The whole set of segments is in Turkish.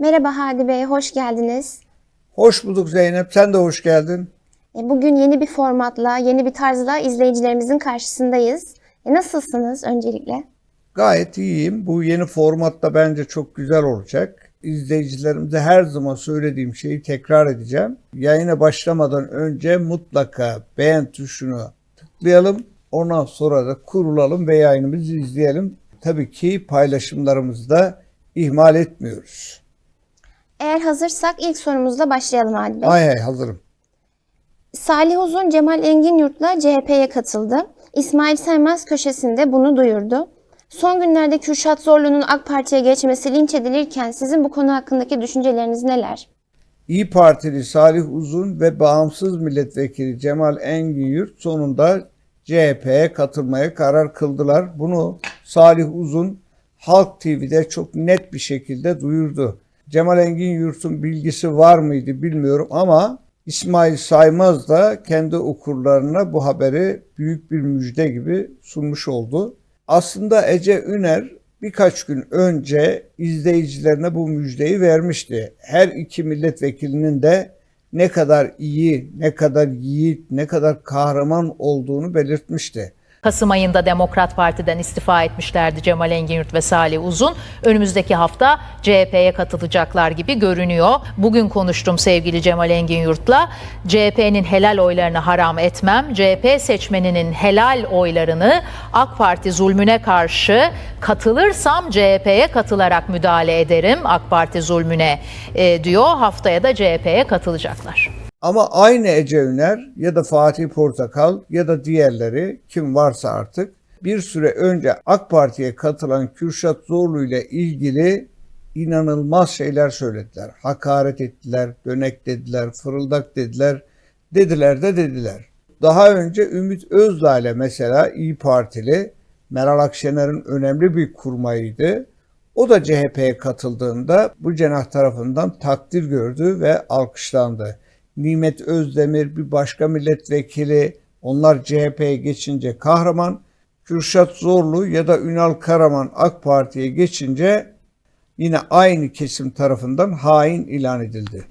Merhaba Hadi Bey, hoş geldiniz. Hoş bulduk Zeynep, sen de hoş geldin. E, Bugün yeni bir formatla, yeni bir tarzla izleyicilerimizin karşısındayız. E, Nasılsınız öncelikle? Gayet iyiyim. Bu yeni formatta bence çok güzel olacak. İzleyicilerimize her zaman söylediğim şeyi tekrar edeceğim. Yayına başlamadan önce mutlaka beğen tuşunu tıklayalım. Ondan sonra da kurulalım ve yayınımızı izleyelim. Tabii ki paylaşımlarımızı da ihmal etmiyoruz. Eğer hazırsak ilk sorumuzla başlayalım Hadi Bey. Hay hay hazırım. Salih Uzun Cemal Engin Yurt'la CHP'ye katıldı. İsmail Saymaz köşesinde bunu duyurdu. Son günlerde Kürşat Zorlu'nun AK Parti'ye geçmesi linç edilirken sizin bu konu hakkındaki düşünceleriniz neler? İyi Partili Salih Uzun ve bağımsız milletvekili Cemal Engin Yurt sonunda CHP'ye katılmaya karar kıldılar. Bunu Salih Uzun Halk TV'de çok net bir şekilde duyurdu. Cemal Engin Yurt'un bilgisi var mıydı bilmiyorum ama İsmail Saymaz da kendi okurlarına bu haberi büyük bir müjde gibi sunmuş oldu. Aslında Ece Üner birkaç gün önce izleyicilerine bu müjdeyi vermişti. Her iki milletvekilinin de ne kadar iyi, ne kadar yiğit, ne kadar kahraman olduğunu belirtmişti. Kasım ayında Demokrat Parti'den istifa etmişlerdi Cemal Engin ve Salih Uzun. Önümüzdeki hafta CHP'ye katılacaklar gibi görünüyor. Bugün konuştum sevgili Cemal Engin Yurt'la. CHP'nin helal oylarını haram etmem. CHP seçmeninin helal oylarını AK Parti zulmüne karşı katılırsam CHP'ye katılarak müdahale ederim AK Parti zulmüne e, diyor. Haftaya da CHP'ye katılacaklar. Ama aynı Ece Üner ya da Fatih Portakal ya da diğerleri kim varsa artık bir süre önce AK Parti'ye katılan Kürşat Zorlu ile ilgili inanılmaz şeyler söylediler. Hakaret ettiler, dönek dediler, fırıldak dediler, dediler de dediler. Daha önce Ümit Özdağ ile mesela İyi Partili Meral Akşener'in önemli bir kurmayıydı. O da CHP'ye katıldığında bu cenah tarafından takdir gördü ve alkışlandı. Nimet Özdemir bir başka milletvekili onlar CHP'ye geçince kahraman, Kürşat Zorlu ya da Ünal Karaman AK Parti'ye geçince yine aynı kesim tarafından hain ilan edildi.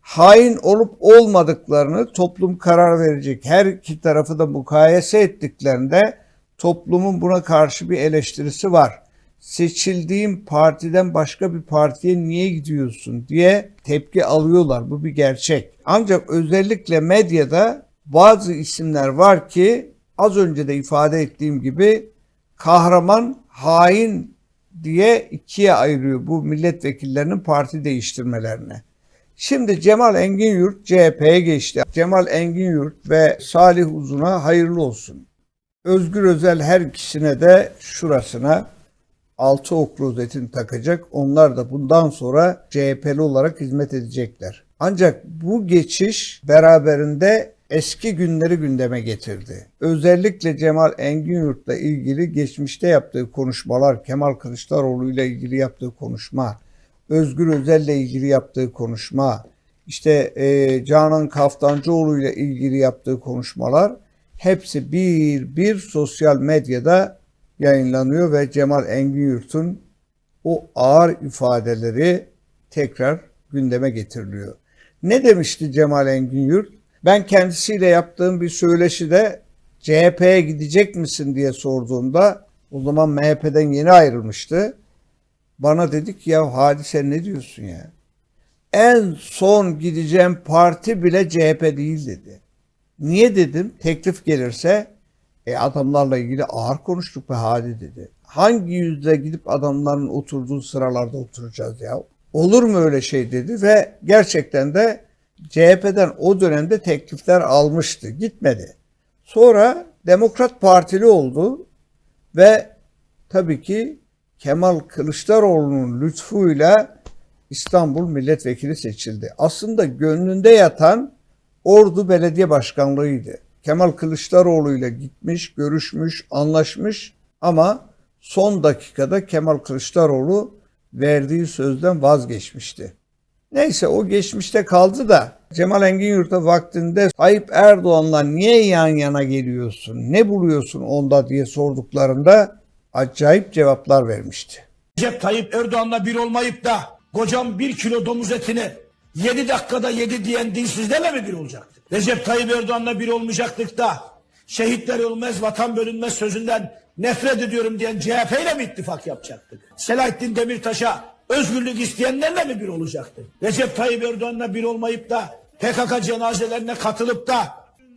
Hain olup olmadıklarını toplum karar verecek. Her iki tarafı da mukayese ettiklerinde toplumun buna karşı bir eleştirisi var. Seçildiğim partiden başka bir partiye niye gidiyorsun diye tepki alıyorlar. Bu bir gerçek. Ancak özellikle medyada bazı isimler var ki az önce de ifade ettiğim gibi kahraman, hain diye ikiye ayırıyor bu milletvekillerinin parti değiştirmelerine. Şimdi Cemal Engin Yurt CHP'ye geçti. Cemal Engin Yurt ve Salih Uzun'a hayırlı olsun. Özgür Özel her ikisine de şurasına altı ok rozetini takacak. Onlar da bundan sonra CHP'li olarak hizmet edecekler. Ancak bu geçiş beraberinde eski günleri gündeme getirdi. Özellikle Cemal Engin Yurt'la ilgili geçmişte yaptığı konuşmalar, Kemal Kılıçdaroğlu ile ilgili yaptığı konuşma, Özgür Özel ile ilgili yaptığı konuşma, işte e, Canan Kaftancıoğlu ile ilgili yaptığı konuşmalar hepsi bir bir sosyal medyada yayınlanıyor ve Cemal Engin Yurt'un o ağır ifadeleri tekrar gündeme getiriliyor. Ne demişti Cemal Engin Yurt? Ben kendisiyle yaptığım bir söyleşide CHP'ye gidecek misin diye sorduğumda o zaman MHP'den yeni ayrılmıştı. Bana dedik ya hadise ne diyorsun ya? En son gideceğim parti bile CHP değil dedi. Niye dedim? Teklif gelirse e adamlarla ilgili ağır konuştuk be hadi dedi. Hangi yüzle gidip adamların oturduğu sıralarda oturacağız ya? Olur mu öyle şey dedi ve gerçekten de CHP'den o dönemde teklifler almıştı. Gitmedi. Sonra Demokrat Partili oldu ve tabii ki Kemal Kılıçdaroğlu'nun lütfuyla İstanbul milletvekili seçildi. Aslında gönlünde yatan Ordu Belediye Başkanlığı'ydı. Kemal Kılıçdaroğlu ile gitmiş, görüşmüş, anlaşmış ama son dakikada Kemal Kılıçdaroğlu verdiği sözden vazgeçmişti. Neyse o geçmişte kaldı da Cemal Engin Yurt'a vaktinde Tayyip Erdoğan'la niye yan yana geliyorsun, ne buluyorsun onda diye sorduklarında acayip cevaplar vermişti. Recep Tayyip Erdoğan'la bir olmayıp da Kocam bir kilo domuz etini 7 dakikada yedi diyen dinsizlerle mi bir olacaktı? Recep Tayyip Erdoğan'la bir olmayacaktık da şehitler ölmez, vatan bölünmez sözünden nefret ediyorum diyen CHP ile mi ittifak yapacaktık? Selahattin Demirtaş'a özgürlük isteyenlerle mi bir olacaktık? Recep Tayyip Erdoğan'la bir olmayıp da PKK cenazelerine katılıp da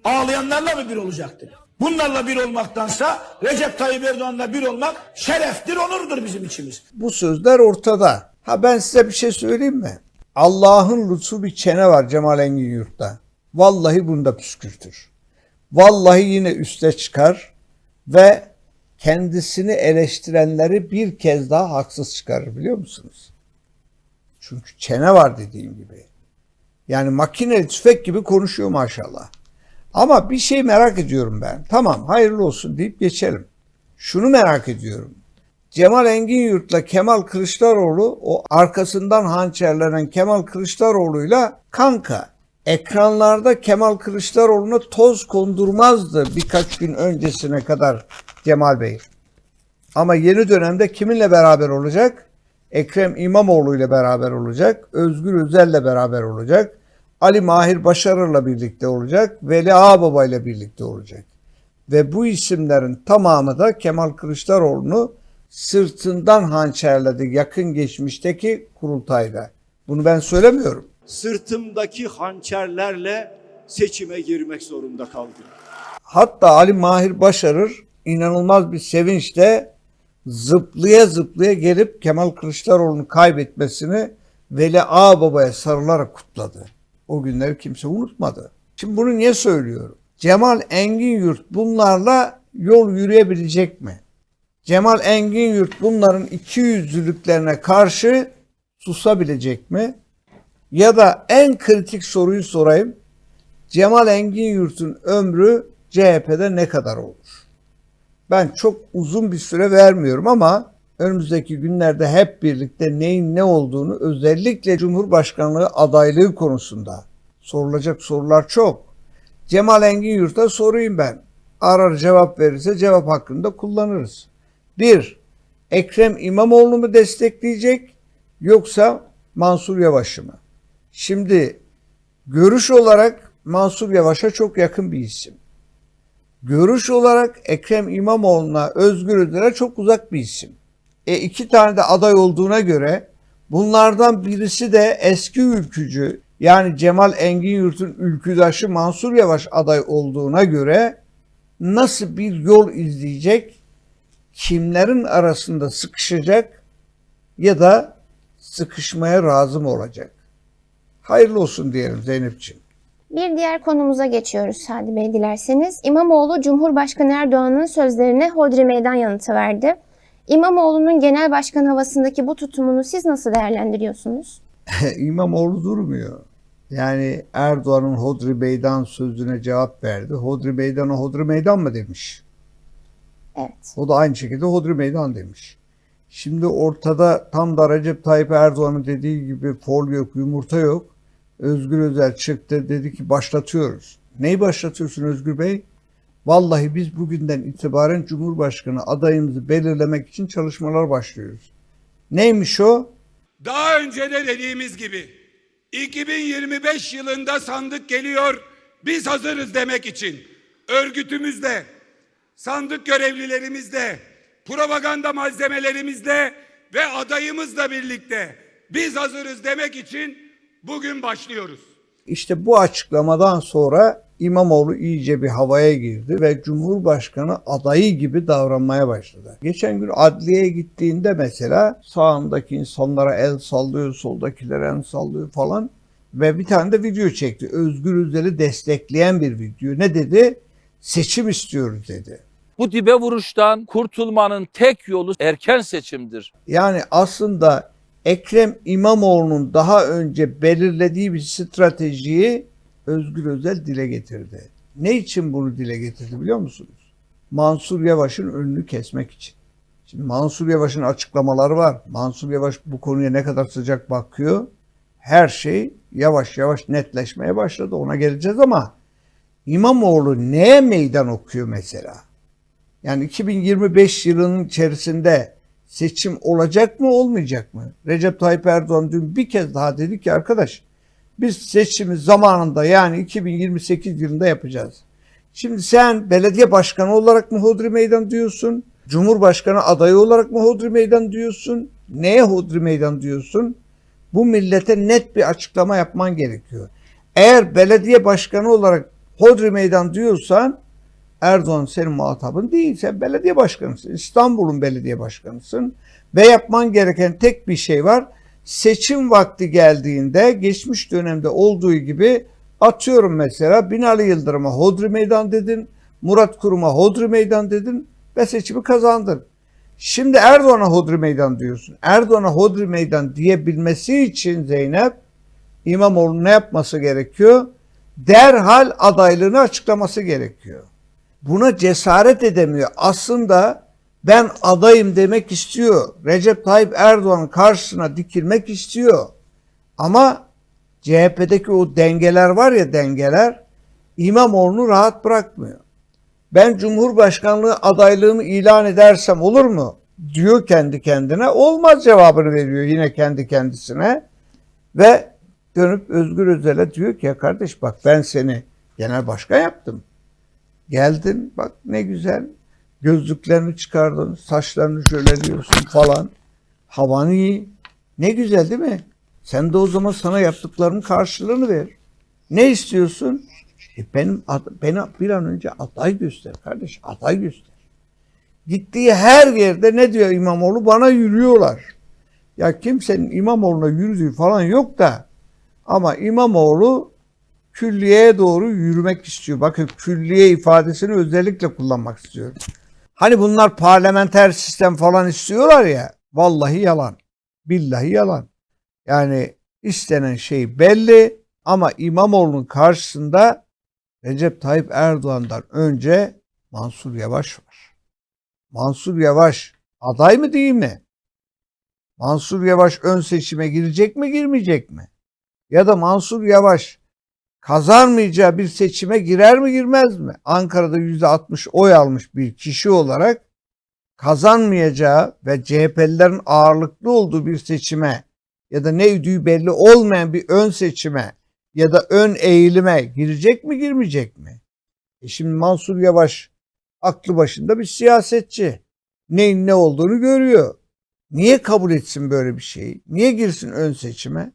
ağlayanlarla mı bir olacaktık? Bunlarla bir olmaktansa Recep Tayyip Erdoğan'la bir olmak şereftir, onurdur bizim içimiz. Bu sözler ortada. Ha ben size bir şey söyleyeyim mi? Allah'ın lütfu bir çene var Cemal Engin Yurt'ta. Vallahi bunu da püskürtür. Vallahi yine üste çıkar ve kendisini eleştirenleri bir kez daha haksız çıkarır biliyor musunuz? Çünkü çene var dediğim gibi. Yani makineli tüfek gibi konuşuyor maşallah. Ama bir şey merak ediyorum ben. Tamam hayırlı olsun deyip geçelim. Şunu merak ediyorum. Cemal Engin Yurt'la Kemal Kılıçdaroğlu o arkasından hançerlenen Kemal Kılıçdaroğlu'yla kanka. Ekranlarda Kemal Kılıçdaroğlu'na toz kondurmazdı birkaç gün öncesine kadar Cemal Bey. Ama yeni dönemde kiminle beraber olacak? Ekrem İmamoğlu ile beraber olacak. Özgür Özel'le beraber olacak. Ali Mahir Başarır'la birlikte olacak. Veli Ağbaba ile birlikte olacak. Ve bu isimlerin tamamı da Kemal Kılıçdaroğlu'nu sırtından hançerledi yakın geçmişteki kurultayda. Bunu ben söylemiyorum. sırtımdaki hançerlerle seçime girmek zorunda kaldım. Hatta Ali Mahir Başarır inanılmaz bir sevinçle zıplaya zıplaya gelip Kemal Kılıçdaroğlu'nu kaybetmesini Veli Ağbaba'ya sarılarak kutladı. O günleri kimse unutmadı. Şimdi bunu niye söylüyorum? Cemal Engin Yurt bunlarla yol yürüyebilecek mi? Cemal Engin Yurt bunların iki yüzlülüklerine karşı susabilecek mi? Ya da en kritik soruyu sorayım. Cemal Engin Yurt'un ömrü CHP'de ne kadar olur? Ben çok uzun bir süre vermiyorum ama önümüzdeki günlerde hep birlikte neyin ne olduğunu özellikle Cumhurbaşkanlığı adaylığı konusunda sorulacak sorular çok. Cemal Engin Yurt'a sorayım ben. Arar cevap verirse cevap hakkında kullanırız. Bir, Ekrem İmamoğlu mu destekleyecek yoksa Mansur Yavaş'ı mı? Şimdi görüş olarak Mansur Yavaş'a çok yakın bir isim. Görüş olarak Ekrem İmamoğlu'na, Özgür Özel'e çok uzak bir isim. E iki tane de aday olduğuna göre bunlardan birisi de eski ülkücü yani Cemal Engin Yurt'un ülküdaşı Mansur Yavaş aday olduğuna göre nasıl bir yol izleyecek, kimlerin arasında sıkışacak ya da sıkışmaya razı mı olacak? Hayırlı olsun diyelim Zeynep'ciğim. Bir diğer konumuza geçiyoruz Sadi Bey dilerseniz. İmamoğlu Cumhurbaşkanı Erdoğan'ın sözlerine hodri meydan yanıtı verdi. İmamoğlu'nun genel başkan havasındaki bu tutumunu siz nasıl değerlendiriyorsunuz? İmamoğlu durmuyor. Yani Erdoğan'ın Hodri Meydan sözüne cevap verdi. Hodri Meydan'a Hodri Meydan mı demiş. Evet. O da aynı şekilde Hodri Meydan demiş. Şimdi ortada tam da Recep Tayyip Erdoğan'ın dediği gibi fol yok, yumurta yok. Özgür Özel çıktı dedi ki başlatıyoruz. Neyi başlatıyorsun Özgür Bey? Vallahi biz bugünden itibaren Cumhurbaşkanı adayımızı belirlemek için çalışmalar başlıyoruz. Neymiş o? Daha önce de dediğimiz gibi 2025 yılında sandık geliyor. Biz hazırız demek için örgütümüzle, sandık görevlilerimizle, propaganda malzemelerimizle ve adayımızla birlikte biz hazırız demek için bugün başlıyoruz. İşte bu açıklamadan sonra İmamoğlu iyice bir havaya girdi ve Cumhurbaşkanı adayı gibi davranmaya başladı. Geçen gün adliyeye gittiğinde mesela sağındaki insanlara el sallıyor, soldakilere el sallıyor falan ve bir tane de video çekti. Özgür Özel'i destekleyen bir video. Ne dedi? Seçim istiyoruz dedi. Bu dibe vuruştan kurtulmanın tek yolu erken seçimdir. Yani aslında Ekrem İmamoğlu'nun daha önce belirlediği bir stratejiyi Özgür Özel dile getirdi. Ne için bunu dile getirdi biliyor musunuz? Mansur Yavaş'ın önünü kesmek için. Şimdi Mansur Yavaş'ın açıklamaları var. Mansur Yavaş bu konuya ne kadar sıcak bakıyor. Her şey yavaş yavaş netleşmeye başladı. Ona geleceğiz ama İmamoğlu neye meydan okuyor mesela? Yani 2025 yılının içerisinde seçim olacak mı olmayacak mı? Recep Tayyip Erdoğan dün bir kez daha dedi ki arkadaş biz seçimi zamanında yani 2028 yılında yapacağız. Şimdi sen belediye başkanı olarak mı Hodri Meydan diyorsun? Cumhurbaşkanı adayı olarak mı Hodri Meydan diyorsun? Neye Hodri Meydan diyorsun? Bu millete net bir açıklama yapman gerekiyor. Eğer belediye başkanı olarak Hodri Meydan diyorsan Erdoğan senin muhatabın değil. Sen belediye başkanısın. İstanbul'un belediye başkanısın. Ve yapman gereken tek bir şey var. Seçim vakti geldiğinde geçmiş dönemde olduğu gibi atıyorum mesela Binali Yıldırım'a Hodri Meydan dedin. Murat Kurum'a Hodri Meydan dedin ve seçimi kazandın. Şimdi Erdoğan'a Hodri Meydan diyorsun. Erdoğan'a Hodri Meydan diyebilmesi için Zeynep İmamoğlu ne yapması gerekiyor? Derhal adaylığını açıklaması gerekiyor. Buna cesaret edemiyor. Aslında ben adayım demek istiyor. Recep Tayyip Erdoğan'ın karşısına dikilmek istiyor. Ama CHP'deki o dengeler var ya dengeler İmamoğlu'nu rahat bırakmıyor. Ben Cumhurbaşkanlığı adaylığımı ilan edersem olur mu? Diyor kendi kendine. Olmaz cevabını veriyor yine kendi kendisine. Ve dönüp Özgür Özel'e diyor ki ya kardeş bak ben seni genel başkan yaptım. Geldin bak ne güzel gözlüklerini çıkardın, saçlarını şöyle diyorsun falan. Havan iyi. Ne güzel değil mi? Sen de o zaman sana yaptıklarımın karşılığını ver. Ne istiyorsun? E benim beni bir an önce aday göster kardeş, aday göster. Gittiği her yerde ne diyor İmamoğlu? Bana yürüyorlar. Ya kimsenin İmamoğlu'na yürüdüğü falan yok da ama İmamoğlu külliyeye doğru yürümek istiyor. Bakın külliye ifadesini özellikle kullanmak istiyorum. Hani bunlar parlamenter sistem falan istiyorlar ya. Vallahi yalan. Billahi yalan. Yani istenen şey belli ama İmamoğlu'nun karşısında Recep Tayyip Erdoğan'dan önce Mansur Yavaş var. Mansur Yavaş aday mı değil mi? Mansur Yavaş ön seçime girecek mi girmeyecek mi? Ya da Mansur Yavaş kazanmayacağı bir seçime girer mi girmez mi? Ankara'da %60 oy almış bir kişi olarak kazanmayacağı ve CHP'lilerin ağırlıklı olduğu bir seçime ya da ne üdüğü belli olmayan bir ön seçime ya da ön eğilime girecek mi girmeyecek mi? E şimdi Mansur Yavaş aklı başında bir siyasetçi. Neyin ne olduğunu görüyor. Niye kabul etsin böyle bir şeyi? Niye girsin ön seçime?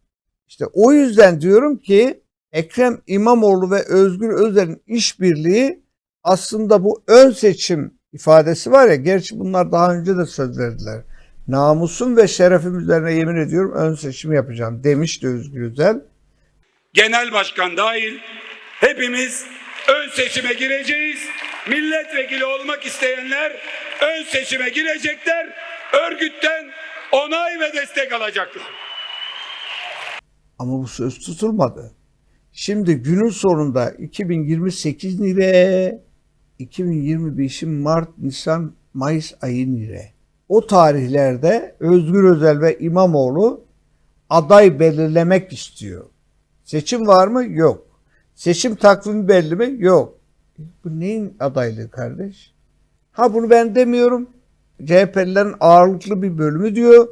İşte o yüzden diyorum ki Ekrem İmamoğlu ve Özgür Özel'in işbirliği aslında bu ön seçim ifadesi var ya gerçi bunlar daha önce de söz verdiler. Namusum ve şerefim üzerine yemin ediyorum ön seçim yapacağım demişti Özgür Özel. Genel başkan dahil hepimiz ön seçime gireceğiz. Milletvekili olmak isteyenler ön seçime girecekler. Örgütten onay ve destek alacaklar. Ama bu söz tutulmadı. Şimdi günün sonunda 2028 lira, 2025'in Mart, Nisan, Mayıs ayı lira. O tarihlerde Özgür Özel ve İmamoğlu aday belirlemek istiyor. Seçim var mı? Yok. Seçim takvimi belli mi? Yok. Bu neyin adaylığı kardeş? Ha bunu ben demiyorum. CHP'lilerin ağırlıklı bir bölümü diyor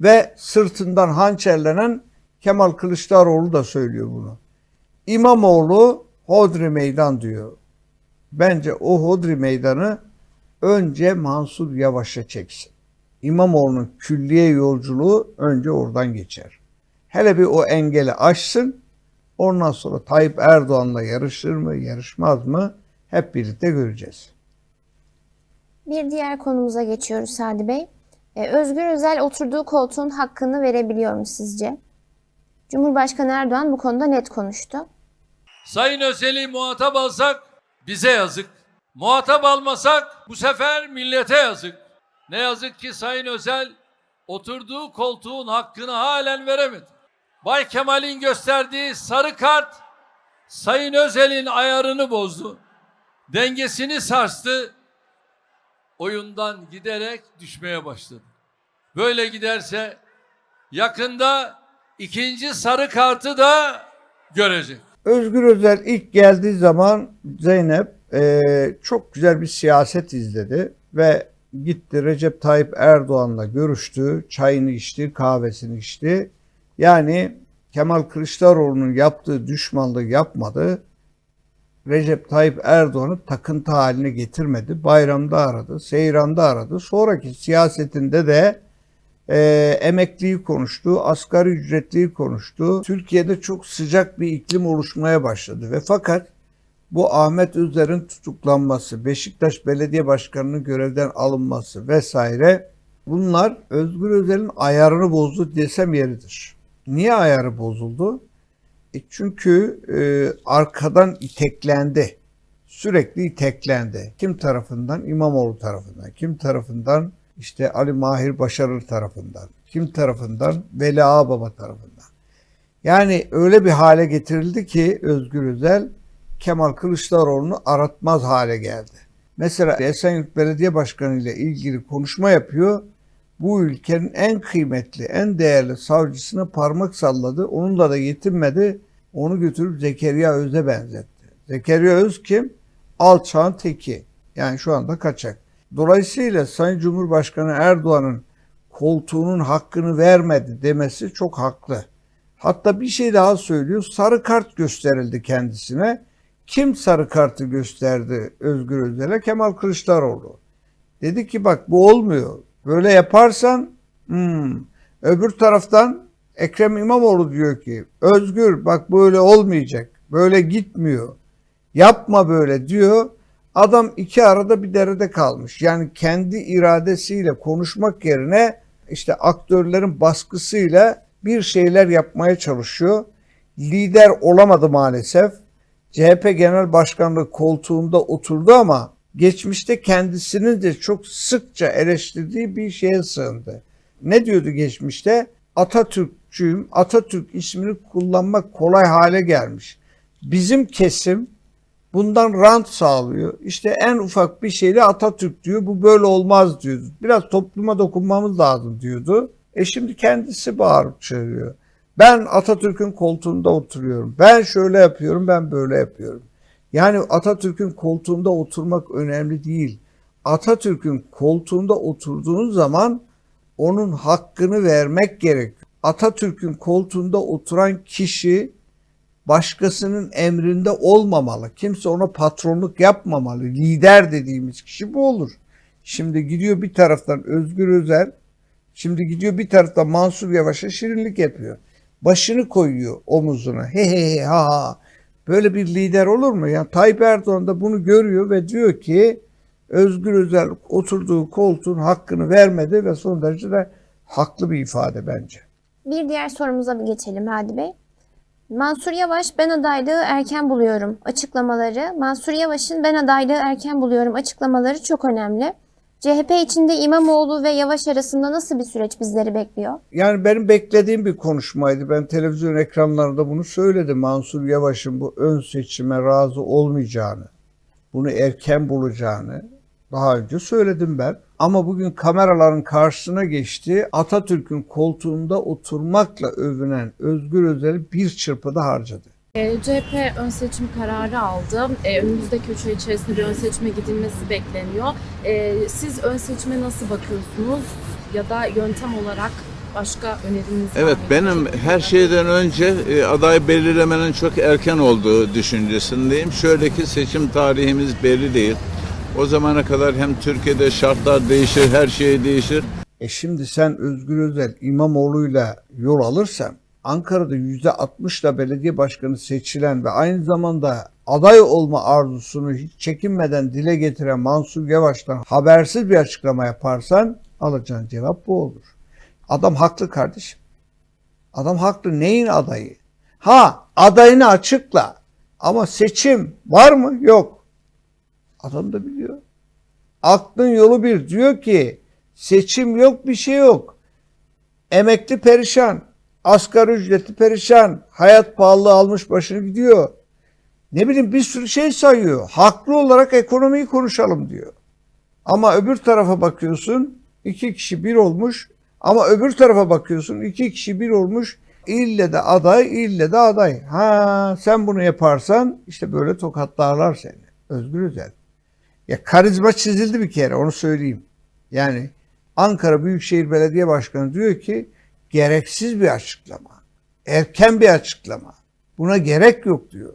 ve sırtından hançerlenen Kemal Kılıçdaroğlu da söylüyor bunu. İmamoğlu Hodri Meydan diyor. Bence o Hodri Meydanı önce Mansur Yavaş'a çeksin. İmamoğlu'nun külliye yolculuğu önce oradan geçer. Hele bir o engeli aşsın. Ondan sonra Tayyip Erdoğan'la yarışır mı, yarışmaz mı hep birlikte göreceğiz. Bir diğer konumuza geçiyoruz Sadi Bey. Ee, Özgür Özel oturduğu koltuğun hakkını verebiliyor mu sizce? Cumhurbaşkanı Erdoğan bu konuda net konuştu. Sayın Özel'i muhatap alsak bize yazık. Muhatap almasak bu sefer millete yazık. Ne yazık ki Sayın Özel oturduğu koltuğun hakkını halen veremedi. Bay Kemal'in gösterdiği sarı kart Sayın Özel'in ayarını bozdu. Dengesini sarstı. Oyundan giderek düşmeye başladı. Böyle giderse yakında ikinci sarı kartı da görecek. Özgür Özel ilk geldiği zaman Zeynep eee, çok güzel bir siyaset izledi ve gitti Recep Tayyip Erdoğan'la görüştü, çayını içti, kahvesini içti. Yani Kemal Kılıçdaroğlu'nun yaptığı düşmanlığı yapmadı. Recep Tayyip Erdoğan'ı takıntı haline getirmedi. Bayramda aradı, seyranda aradı. Sonraki siyasetinde de e, emekliyi konuştu, asgari ücretliyi konuştu. Türkiye'de çok sıcak bir iklim oluşmaya başladı ve fakat bu Ahmet Özer'in tutuklanması, Beşiktaş Belediye Başkanı'nın görevden alınması vesaire bunlar Özgür Özel'in ayarını bozdu desem yeridir. Niye ayarı bozuldu? E çünkü e, arkadan iteklendi. Sürekli iteklendi. Kim tarafından? İmamoğlu tarafından. Kim tarafından? İşte Ali Mahir Başarır tarafından. Kim tarafından? Veli Ağbaba tarafından. Yani öyle bir hale getirildi ki Özgür Özel Kemal Kılıçdaroğlu'nu aratmaz hale geldi. Mesela Esenyurt Belediye Başkanı ile ilgili konuşma yapıyor. Bu ülkenin en kıymetli, en değerli savcısına parmak salladı. Onunla da yetinmedi. Onu götürüp Zekeriya Öz'e benzetti. Zekeriya Öz kim? Alçağın teki. Yani şu anda kaçak. Dolayısıyla Sayın Cumhurbaşkanı Erdoğan'ın koltuğunun hakkını vermedi demesi çok haklı. Hatta bir şey daha söylüyor. Sarı kart gösterildi kendisine. Kim sarı kartı gösterdi Özgür Özel'e? Kemal Kılıçdaroğlu. Dedi ki bak bu olmuyor. Böyle yaparsan hmm. öbür taraftan Ekrem İmamoğlu diyor ki Özgür bak böyle olmayacak. Böyle gitmiyor. Yapma böyle diyor. Adam iki arada bir derede kalmış. Yani kendi iradesiyle konuşmak yerine işte aktörlerin baskısıyla bir şeyler yapmaya çalışıyor. Lider olamadı maalesef. CHP Genel Başkanlığı koltuğunda oturdu ama geçmişte kendisinin de çok sıkça eleştirdiği bir şeye sığındı. Ne diyordu geçmişte? Atatürkçüyüm, Atatürk ismini kullanmak kolay hale gelmiş. Bizim kesim bundan rant sağlıyor. İşte en ufak bir şeyle Atatürk diyor. Bu böyle olmaz diyordu. Biraz topluma dokunmamız lazım diyordu. E şimdi kendisi bağırıp çağırıyor. Ben Atatürk'ün koltuğunda oturuyorum. Ben şöyle yapıyorum, ben böyle yapıyorum. Yani Atatürk'ün koltuğunda oturmak önemli değil. Atatürk'ün koltuğunda oturduğun zaman onun hakkını vermek gerekiyor. Atatürk'ün koltuğunda oturan kişi başkasının emrinde olmamalı. Kimse ona patronluk yapmamalı. Lider dediğimiz kişi bu olur. Şimdi gidiyor bir taraftan Özgür Özel, şimdi gidiyor bir taraftan Mansur Yavaş'a şirinlik yapıyor. Başını koyuyor omuzuna. He he he ha ha. Böyle bir lider olur mu? Yani Tayyip Erdoğan da bunu görüyor ve diyor ki Özgür Özel oturduğu koltuğun hakkını vermedi ve son derece de haklı bir ifade bence. Bir diğer sorumuza bir geçelim Hadi Bey. Mansur Yavaş ben adaylığı erken buluyorum açıklamaları. Mansur Yavaş'ın ben adaylığı erken buluyorum açıklamaları çok önemli. CHP içinde İmamoğlu ve Yavaş arasında nasıl bir süreç bizleri bekliyor? Yani benim beklediğim bir konuşmaydı. Ben televizyon ekranlarında bunu söyledim. Mansur Yavaş'ın bu ön seçime razı olmayacağını, bunu erken bulacağını daha önce söyledim ben. Ama bugün kameraların karşısına geçti. Atatürk'ün koltuğunda oturmakla övünen Özgür Özel'i bir çırpıda harcadı. E, CHP ön seçim kararı aldı. E, önümüzdeki üç ay içerisinde bir ön seçime gidilmesi bekleniyor. E, siz ön seçime nasıl bakıyorsunuz? Ya da yöntem olarak başka öneriniz var Evet benim her şeyden önce e, aday belirlemenin çok erken olduğu düşüncesindeyim. Şöyle ki seçim tarihimiz belli değil. O zamana kadar hem Türkiye'de şartlar değişir, her şey değişir. E şimdi sen Özgür Özel İmamoğlu'yla yol alırsan Ankara'da %60'la belediye başkanı seçilen ve aynı zamanda aday olma arzusunu hiç çekinmeden dile getiren Mansur Yavaş'tan habersiz bir açıklama yaparsan alacağın cevap bu olur. Adam haklı kardeşim. Adam haklı. Neyin adayı? Ha adayını açıkla. Ama seçim var mı? Yok. Adam da biliyor. Aklın yolu bir. Diyor ki seçim yok bir şey yok. Emekli perişan. Asgari ücretli perişan. Hayat pahalılığı almış başını gidiyor. Ne bileyim bir sürü şey sayıyor. Haklı olarak ekonomiyi konuşalım diyor. Ama öbür tarafa bakıyorsun iki kişi bir olmuş. Ama öbür tarafa bakıyorsun iki kişi bir olmuş. İlle de aday, ille de aday. Ha sen bunu yaparsan işte böyle tokatlarlar seni. Özgür Özel. Ya karizma çizildi bir kere onu söyleyeyim. Yani Ankara Büyükşehir Belediye Başkanı diyor ki gereksiz bir açıklama. Erken bir açıklama. Buna gerek yok diyor.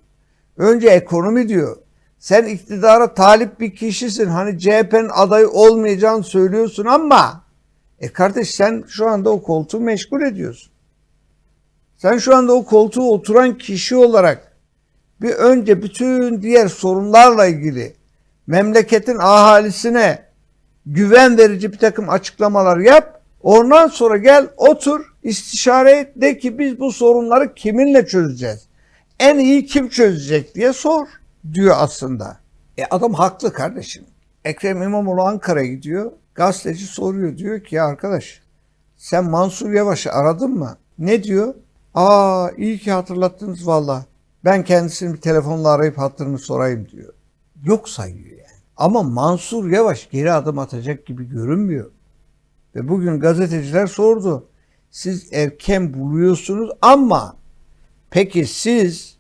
Önce ekonomi diyor. Sen iktidara talip bir kişisin. Hani CHP'nin adayı olmayacağını söylüyorsun ama e kardeş sen şu anda o koltuğu meşgul ediyorsun. Sen şu anda o koltuğa oturan kişi olarak bir önce bütün diğer sorunlarla ilgili memleketin ahalisine güven verici bir takım açıklamalar yap. Ondan sonra gel otur istişare et de ki biz bu sorunları kiminle çözeceğiz? En iyi kim çözecek diye sor diyor aslında. E adam haklı kardeşim. Ekrem İmamoğlu Ankara'ya gidiyor. Gazeteci soruyor diyor ki ya arkadaş sen Mansur Yavaş'ı aradın mı? Ne diyor? Aa iyi ki hatırlattınız valla. Ben kendisini bir telefonla arayıp hatırını sorayım diyor. Yok sayıyor yani. Ama Mansur Yavaş geri adım atacak gibi görünmüyor. Ve bugün gazeteciler sordu. Siz erken buluyorsunuz ama peki siz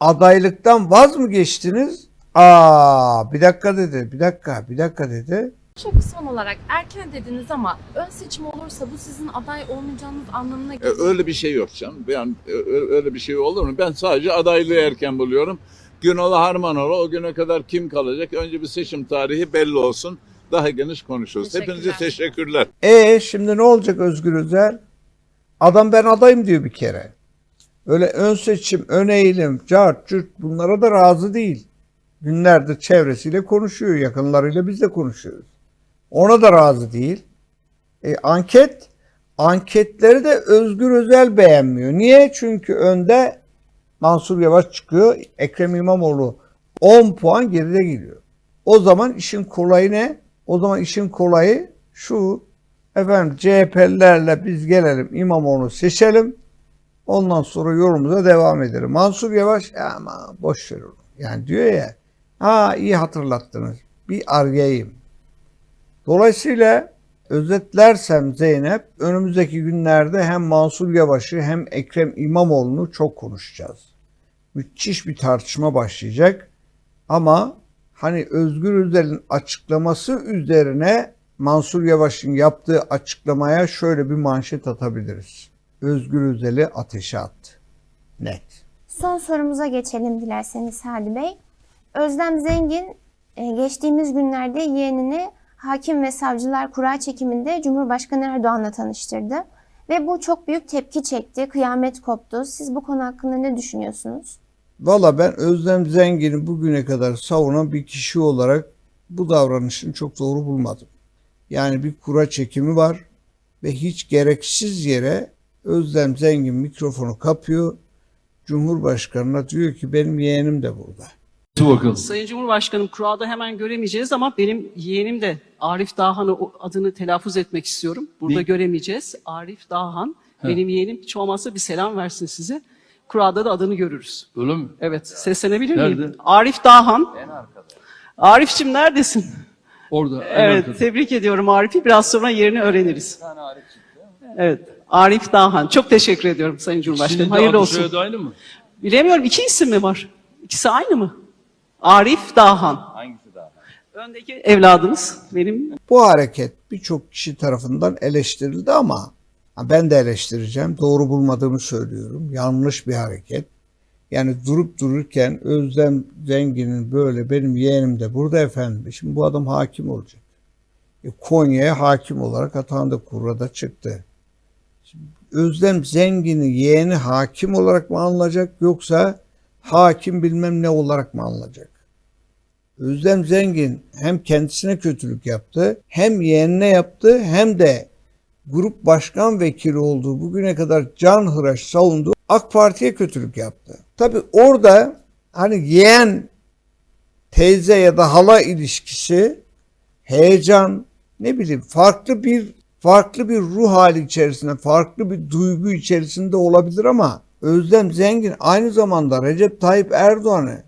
adaylıktan vaz mı geçtiniz? Aa bir dakika dedi, bir dakika, bir dakika dedi. Çok son olarak erken dediniz ama ön seçim olursa bu sizin aday olmayacağınız anlamına E, gelir. Öyle bir şey yok canım. Ben e, öyle bir şey olur mu? Ben sadece adaylığı erken buluyorum. Günal'ı Harmanoğlu o güne kadar kim kalacak? Önce bir seçim tarihi belli olsun. Daha geniş konuşuruz. Teşekkürler. Hepinize teşekkürler. E şimdi ne olacak Özgür Özel? Adam ben adayım diyor bir kere. Öyle ön seçim, ön eğilim, cart, cürt bunlara da razı değil. Günlerdir çevresiyle konuşuyor, yakınlarıyla biz de konuşuyoruz. Ona da razı değil. E, anket, anketleri de Özgür Özel beğenmiyor. Niye? Çünkü önde Mansur Yavaş çıkıyor, Ekrem İmamoğlu 10 puan geride geliyor. O zaman işin kolayı ne? O zaman işin kolayı şu. Efendim CHP'lilerle biz gelelim İmamoğlu seçelim. Ondan sonra yolumuza devam edelim. Mansur Yavaş "Ya ama boş ver. Yani diyor ya. Ha iyi hatırlattınız. Bir arayayım. Dolayısıyla özetlersem Zeynep önümüzdeki günlerde hem Mansur Yavaş'ı hem Ekrem İmamoğlu'nu çok konuşacağız. Müthiş bir tartışma başlayacak. Ama hani Özgür Özel'in açıklaması üzerine Mansur Yavaş'ın yaptığı açıklamaya şöyle bir manşet atabiliriz. Özgür Özel'i ateşe attı. Net. Son sorumuza geçelim dilerseniz Hadi Bey. Özlem Zengin e, geçtiğimiz günlerde yeğenini hakim ve savcılar kura çekiminde Cumhurbaşkanı Erdoğan'la tanıştırdı. Ve bu çok büyük tepki çekti, kıyamet koptu. Siz bu konu hakkında ne düşünüyorsunuz? Valla ben Özlem Zengin'i bugüne kadar savunan bir kişi olarak bu davranışını çok doğru bulmadım. Yani bir kura çekimi var ve hiç gereksiz yere Özlem Zengin mikrofonu kapıyor. Cumhurbaşkanına diyor ki benim yeğenim de burada. Sayın Cumhurbaşkanım kurada hemen göremeyeceğiz ama benim yeğenim de Arif Dağhan'ı o adını telaffuz etmek istiyorum. Burada göremeyeceğiz. Arif Dağhan benim yeğenim hiç olmazsa bir selam versin size. Kurada da adını görürüz. Öyle mi? Evet seslenebilir miyim? Nerede? Arif Dağhan. Arifçim neredesin? Orada. en Evet arkada. tebrik ediyorum Arif'i. Biraz sonra yerini öğreniriz. Evet Arif Dağhan. Çok teşekkür ediyorum Sayın Cumhurbaşkanım. İkisinin Hayırlı olsun. soyadı aynı mı? Bilemiyorum iki isim mi var? İkisi aynı mı? Arif Dağhan. Hangisi Dağhan? Öndeki evladımız benim. Bu hareket birçok kişi tarafından eleştirildi ama ben de eleştireceğim. Doğru bulmadığımı söylüyorum. Yanlış bir hareket. Yani durup dururken Özlem Zengin'in böyle benim yeğenim de burada efendim. Şimdi bu adam hakim olacak. E, Konya'ya hakim olarak atandı. Kurada çıktı. Şimdi Özlem Zengin'in yeğeni hakim olarak mı anılacak yoksa hakim bilmem ne olarak mı anılacak? Özlem Zengin hem kendisine kötülük yaptı, hem yeğenine yaptı, hem de grup başkan vekili olduğu bugüne kadar can hıraş savunduğu AK Parti'ye kötülük yaptı. Tabi orada hani yeğen teyze ya da hala ilişkisi heyecan ne bileyim farklı bir farklı bir ruh hali içerisinde farklı bir duygu içerisinde olabilir ama Özlem Zengin aynı zamanda Recep Tayyip Erdoğan'ı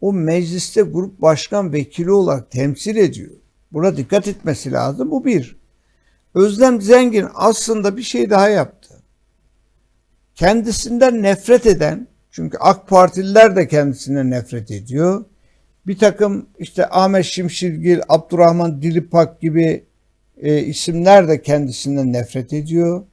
o mecliste grup başkan vekili olarak temsil ediyor. Buna dikkat etmesi lazım. Bu bir. Özlem Zengin aslında bir şey daha yaptı. Kendisinden nefret eden, çünkü AK Partililer de kendisinden nefret ediyor. Bir takım işte Ahmet Şimşirgil, Abdurrahman Dilipak gibi e, isimler de kendisinden nefret ediyor.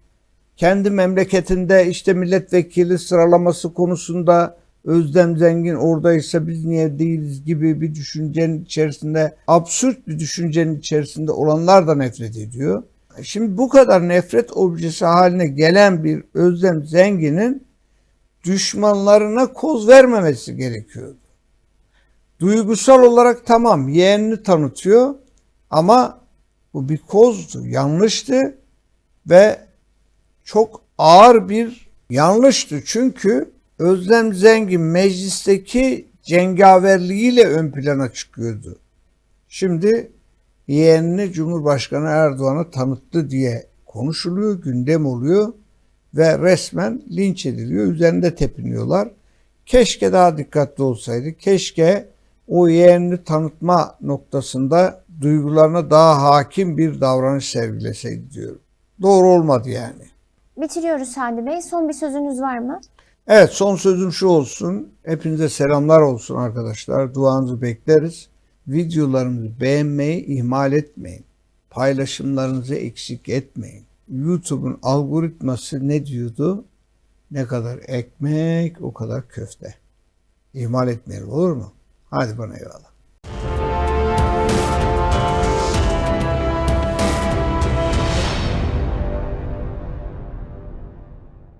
Kendi memleketinde işte milletvekili sıralaması konusunda Özlem Zengin oradaysa biz niye değiliz gibi bir düşüncenin içerisinde, absürt bir düşüncenin içerisinde olanlar da nefret ediyor. Şimdi bu kadar nefret objesi haline gelen bir Özlem Zengin'in düşmanlarına koz vermemesi gerekiyordu. Duygusal olarak tamam yeğenini tanıtıyor ama bu bir kozdu, yanlıştı ve çok ağır bir yanlıştı. Çünkü Özlem Zengin meclisteki cengaverliğiyle ön plana çıkıyordu. Şimdi yeğenini Cumhurbaşkanı Erdoğan'a tanıttı diye konuşuluyor, gündem oluyor ve resmen linç ediliyor. Üzerinde tepiniyorlar. Keşke daha dikkatli olsaydı. Keşke o yeğenini tanıtma noktasında duygularına daha hakim bir davranış sergileseydi diyorum. Doğru olmadı yani. Bitiriyoruz Sadi Bey. Son bir sözünüz var mı? Evet son sözüm şu olsun. Hepinize selamlar olsun arkadaşlar. Duanızı bekleriz. Videolarımızı beğenmeyi ihmal etmeyin. Paylaşımlarınızı eksik etmeyin. YouTube'un algoritması ne diyordu? Ne kadar ekmek o kadar köfte. İhmal etmeyelim olur mu? Hadi bana eyvallah.